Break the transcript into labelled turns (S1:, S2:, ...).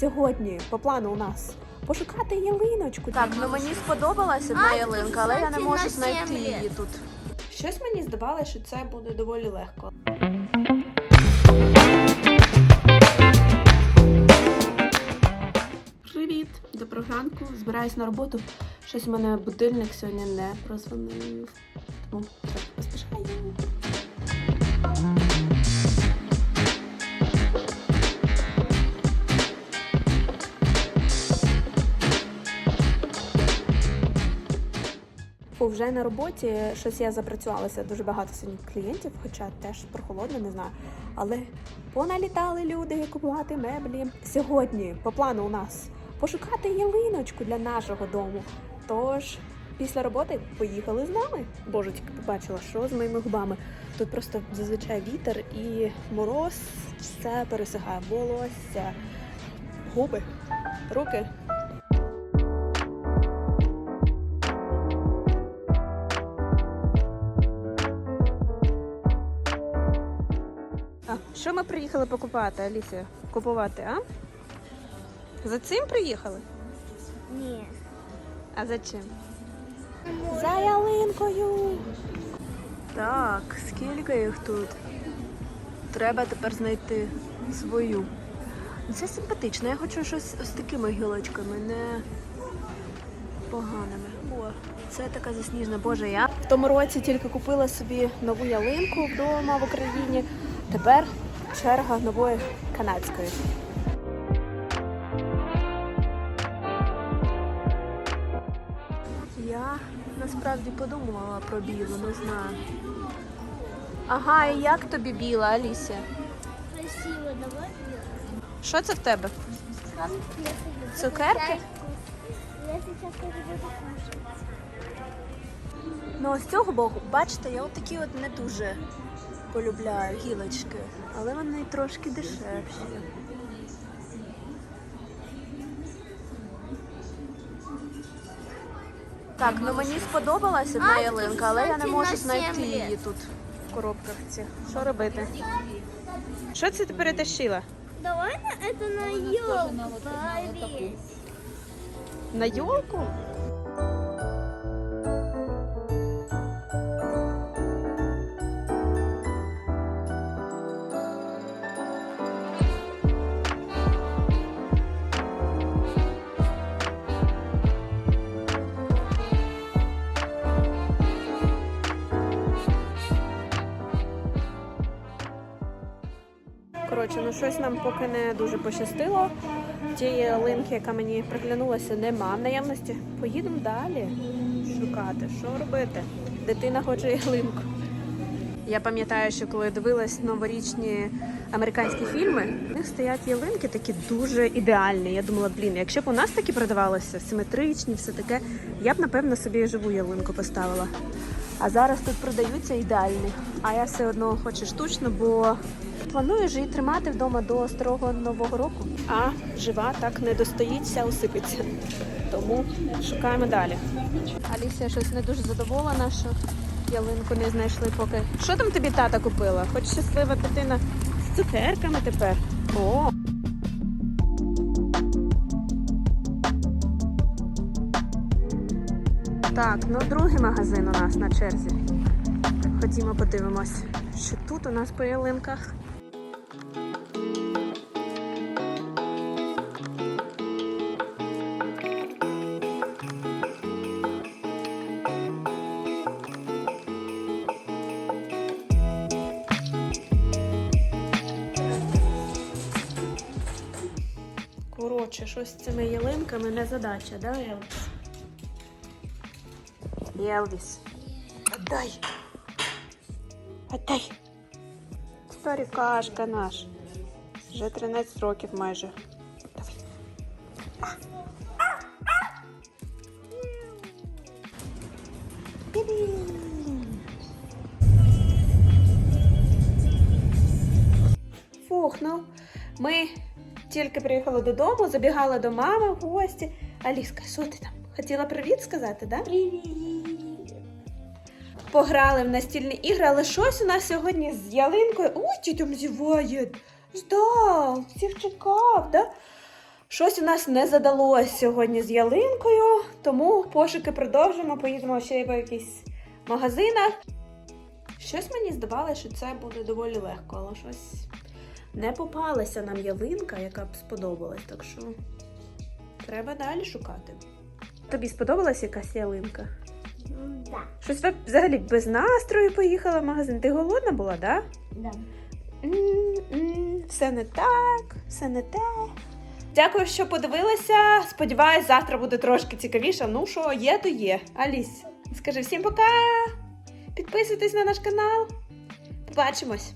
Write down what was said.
S1: Сьогодні по плану у нас пошукати ялиночку.
S2: Так, ну мені сподобалась одна ялинка, але я не можу знайти її тут.
S1: Щось мені здавалося, що це буде доволі легко. Привіт! Доброго ранку. Збираюсь на роботу. Щось у мене будильник сьогодні не прозвонив. Тому трохи поспішаю. Вже на роботі щось я запрацювалася. Дуже багато сьогодні клієнтів, хоча теж прохолодно, не знаю. Але поналітали люди купувати меблі. Сьогодні по плану у нас пошукати ялиночку для нашого дому. Тож після роботи поїхали з нами. Боже, тільки побачила, що з моїми губами. Тут просто зазвичай вітер і мороз, все пересихає волосся, губи, руки. Що ми приїхали покупати, Алісія? Купувати, а? За цим приїхали?
S3: Ні.
S1: А за чим? За ялинкою.
S2: Так, скільки їх тут? Треба тепер знайти свою. Це симпатично. Я хочу щось з такими гілочками, не поганими. О, це така засніжена. Боже, я
S1: В тому році тільки купила собі нову ялинку вдома в Україні. Тепер черга нової канадської.
S2: Я насправді подумала про білу, не знаю. Ага, і як тобі біла, Алісія?
S3: Красиво, давай.
S1: Що це в тебе? Цукерки?
S3: Я тоже буду кушать.
S2: Ну, з цього боку, бачите, я от такі от не дуже полюбляю гілочки, але вони трошки дешевші. Так, ну мені сподобалась одна ялинка, але я не можу знайти її тут в коробках цих.
S1: Що робити? Що це ти перетащила?
S3: Давай на это на елку повесь.
S1: На йолку? Коротше, ну щось нам поки не дуже пощастило. Тієї ялинки, яка мені приглянулася, нема в наявності. Поїдемо далі шукати, що робити. Дитина хоче ялинку. Я пам'ятаю, що коли дивилась новорічні американські фільми, в них стоять ялинки такі дуже ідеальні. Я думала, блін, якщо б у нас такі продавалися, симетричні, все таке, я б напевно собі живу ялинку поставила. А зараз тут продаються ідеальні. А я все одно хочу штучно, бо планую ж її тримати вдома до старого нового року. А жива так не достоїться, усипеться. Тому шукаємо далі. Алісія щось не дуже задоволена, що ялинку не знайшли поки. Що там тобі тата купила? Хоч щаслива дитина з цукерками тепер. О! Так, ну другий магазин у нас на черзі. Ходімо подивимось, що тут у нас по ялинках. Коротше, щось з цими ялинками не задача, да, Елвіс? Елвіс. Отдай. Отдай. Старикашка наш. Вже 13 років майже. Давай. Фух, ну ми тільки приїхали додому, забігали до мами в гості. Аліска, що ти там? Хотіла привіт сказати, да?
S3: Привет.
S1: Пограли в настільні ігри, але щось у нас сьогодні з ялинкою. Ой, ті там зіває. Ждав, всіх чекав, да? Щось у нас не задалось сьогодні з ялинкою, тому пошуки продовжимо. Поїдемо ще й по якихось магазинах. Щось мені здавалося, що це буде доволі легко, але щось не попалася нам ялинка, яка б сподобалась, так що треба далі шукати. Тобі сподобалась якась ялинка?
S3: Да.
S1: Щось ви взагалі без настрою поїхала в магазин. Ти голодна була, так?
S3: Да.
S1: М-м, Все не так, все не те. Дякую, що подивилися. Сподіваюсь, завтра буде трошки цікавіше. Ну що, є, то є. Алісь, скажи всім пока. Підписуйтесь на наш канал. Побачимось.